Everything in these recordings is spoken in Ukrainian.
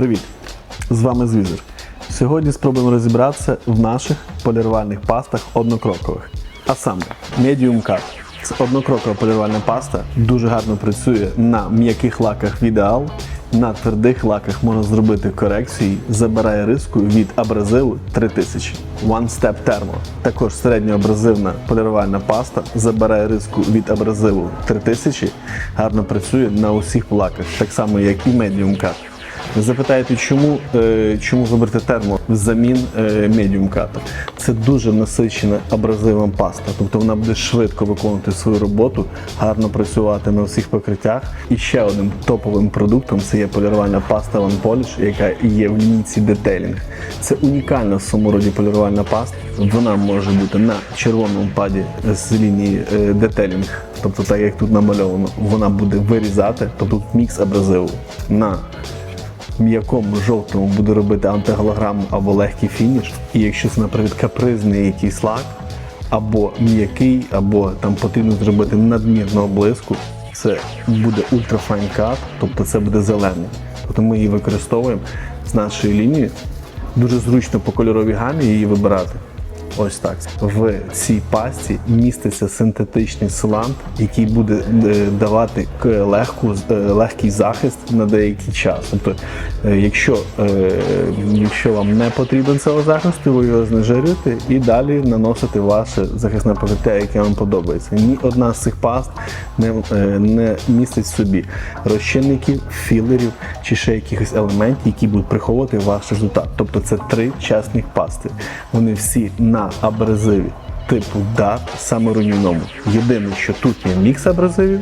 Привіт! З вами Звізер. Сьогодні спробуємо розібратися в наших полірувальних пастах однокрокових. А саме Medium Cut. Це однокрокова полірувальна паста, дуже гарно працює на м'яких лаках в ідеал. На твердих лаках можна зробити корекції, забирає риску від абразиву 3000. One Step Thermo. Також середньоабразивна полірувальна паста забирає риску від абразиву 3000, гарно працює на усіх лаках, так само як і Medium Cut. Запитаєте, чому, е, чому вибрати термо взамін медіум ката? Це дуже насичена абразивом паста, тобто вона буде швидко виконувати свою роботу, гарно працювати на всіх покриттях. І ще одним топовим продуктом це є полірувальна паста One Polish, яка є в лінійці Detailing. Це унікальна в своєму роді полірувальна паста. Вона може бути на червоному паді з лінії Detailing, тобто так як тут намальовано, вона буде вирізати, тобто тут мікс абразиву на м'якому жовтому буде робити антиголограму або легкий фініш. І якщо це, наприклад, капризний якийсь лак, або м'який, або там потрібно зробити надмірного блиску, це буде ультрафайн кат, тобто це буде зелений. Тобто ми її використовуємо з нашої лінії. Дуже зручно по кольоровій гамі її вибирати. Ось так. В цій пасті міститься синтетичний силант, який буде е, давати легку, е, легкий захист на деякий час. Тобто, е, якщо, якщо вам не потрібен цього захисту, ви його знежирюєте і далі наносите ваше захисне покриття, яке вам подобається. Ні одна з цих паст не, не містить в собі розчинників, філерів чи ще якихось елементів, які будуть приховувати ваш результат. Тобто це три чесних пасти. Вони всі на абразиві типу DAR, саме руйнівному. Єдине, що тут є мікс абразивів,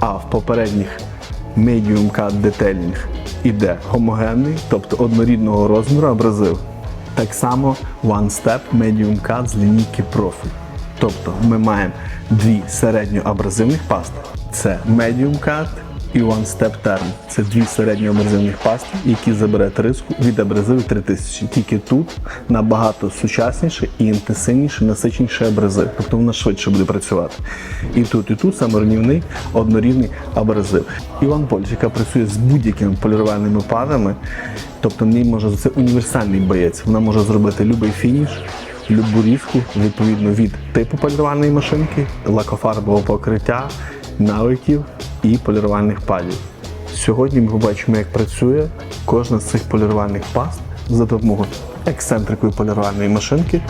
а в попередніх Medium Cut Detailing іде гомогенний, тобто однорідного розміру абразив. Так само One Step Medium Cut з лінійки Profit. Тобто ми маємо дві середньоабразивних пасти. Це Medium Cut і One Step Term. Це дві середньоабразивних пасти, які заберуть риску від абразиву 3000. Тільки тут набагато сучасніше і інтенсивніше, насиченіше абразив. Тобто вона швидше буде працювати. І тут, і тут саморівний однорівний абразив. Іван Польч, яка працює з будь-якими полірувальними падами, тобто в ній може це універсальний боєць. Вона може зробити будь-який фініш любу різку відповідно від типу полірувальної машинки, лакофарбового покриття, навиків і полірувальних падів. Сьогодні ми побачимо, як працює кожна з цих полірувальних паст за допомогою ексцентрикої полірувальної машинки.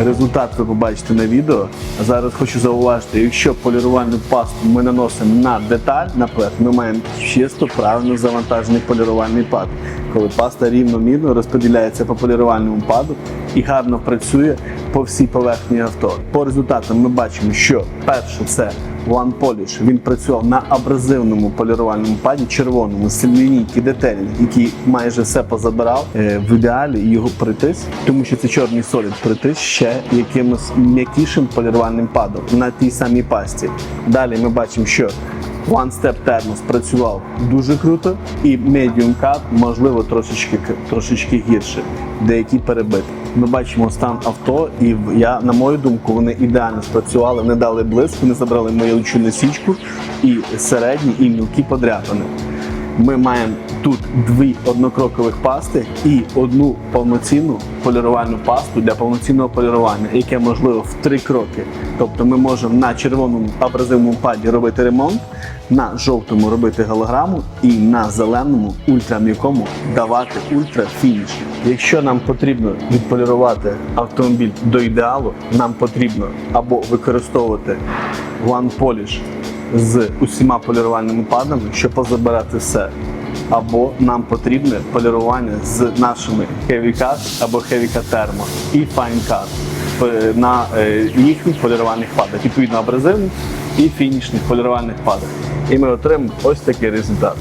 Результат ви побачите на відео. А зараз хочу зауважити, якщо полірувальну пасту ми наносимо на деталь, наприклад, ми маємо чисто правильно завантажений полірувальний пад. Коли паста рівномірно розподіляється по полірувальному паду і гарно працює по всій поверхні авто. По результатам ми бачимо, що перше це One Polish, він працював на абразивному полірувальному паді, червоному, з лінійки детелінг, який майже все позабирав. Е, В ідеалі його притис, тому що це чорний солід притис ще якимось м'якішим полірувальним падом на тій самій пасті. Далі ми бачимо, що One Step Thermos працював дуже круто, і Medium Cut, можливо, трошечки, трошечки гірше, деякі перебиті. Ми бачимо стан авто, і я, на мою думку, вони ідеально спрацювали, не дали блиску, не забрали мою лічу січку і середні, і мілкі подряпини. Ми маємо тут дві однокрокових пасти і одну повноцінну полірувальну пасту для повноцінного полірування, яке можливо в три кроки. Тобто ми можемо на червоному абразивному паді робити ремонт, на жовтому робити голограму і на зеленому ультрам'якому давати ультрафініш. Якщо нам потрібно відполірувати автомобіль до ідеалу, нам потрібно або використовувати One Polish з усіма полірувальними падами, щоб позабирати все. Або нам потрібне полірування з нашими Heavy або Heavy Cut Thermo і Fine е, на е, їхніх полірувальних падах, відповідно абразивних і фінішних полірувальних падах. І ми отримаємо ось такий результат.